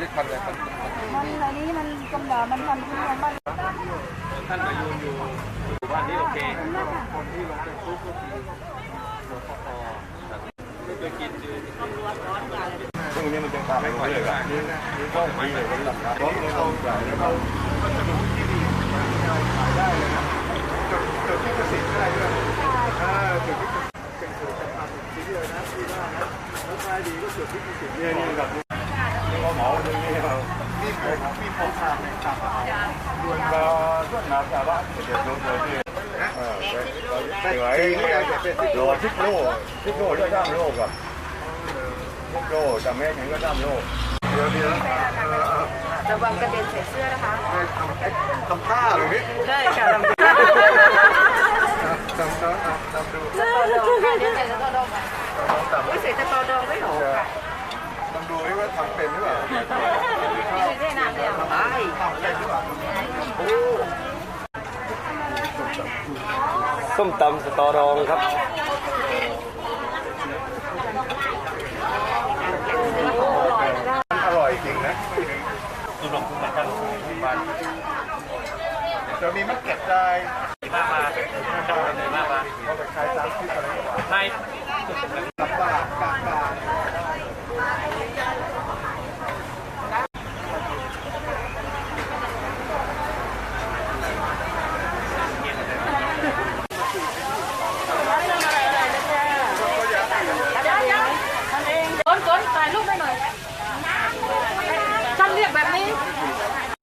เล็กพันอะไรพันมันอะไรนี้มันกำลังมันทันที่มันบ้านท่านมาอยู่อยู่บ้านนี้โอเคคนที่ลงเป็นทุกข์ก็คือหมดพไม่เคยกินจืดต้องรวมร้อนกว่เลยตรงนี่มันะเรื่อยๆนี่ก็ไม่เลยคนหลับร้อนเลยเขาเขาจะรู้ที่ดีขายได้เลยนะ ขายดีก็จดที่เกษตรเนี่ยนี่กับนี่ก็เหมาตรงนี้เรานี่ผมมีผมทำในตามส่วนเราส่วนน้ำชาวบ้านเดี๋ยวโดนเลยเออไปไหวโลทิกโลทิกโลด้วยด้ามโลกับโลแต่แม่ยังก็ด้ามโลเดี๋ยวเดี๋ยวระวังกระเด็นใส่เสื้อนะคะทำท่าหรือนี่ใช่ค่ะลำทำท่าทำดูตะกอดองค่ะเดี๋ยวใส่ตะกอดองไม่ใส่ตะกอดองไม่หรอ ค่ะทำดูให้ว่าทำเป็นหรือเปล่าไม่ได้นานแล้วไปทำเป็นหรือเปล่าส้มตำสตอรองครับมันอร่อยจริงนะตุลงทุนเหมือนกันมันเดี๋ยวนี้มันเก็บได้มากมาเจ้าเลยมากมาเอาไปขายตามที่อะไรก็ว่าใช่ตับบาทก แบบไม่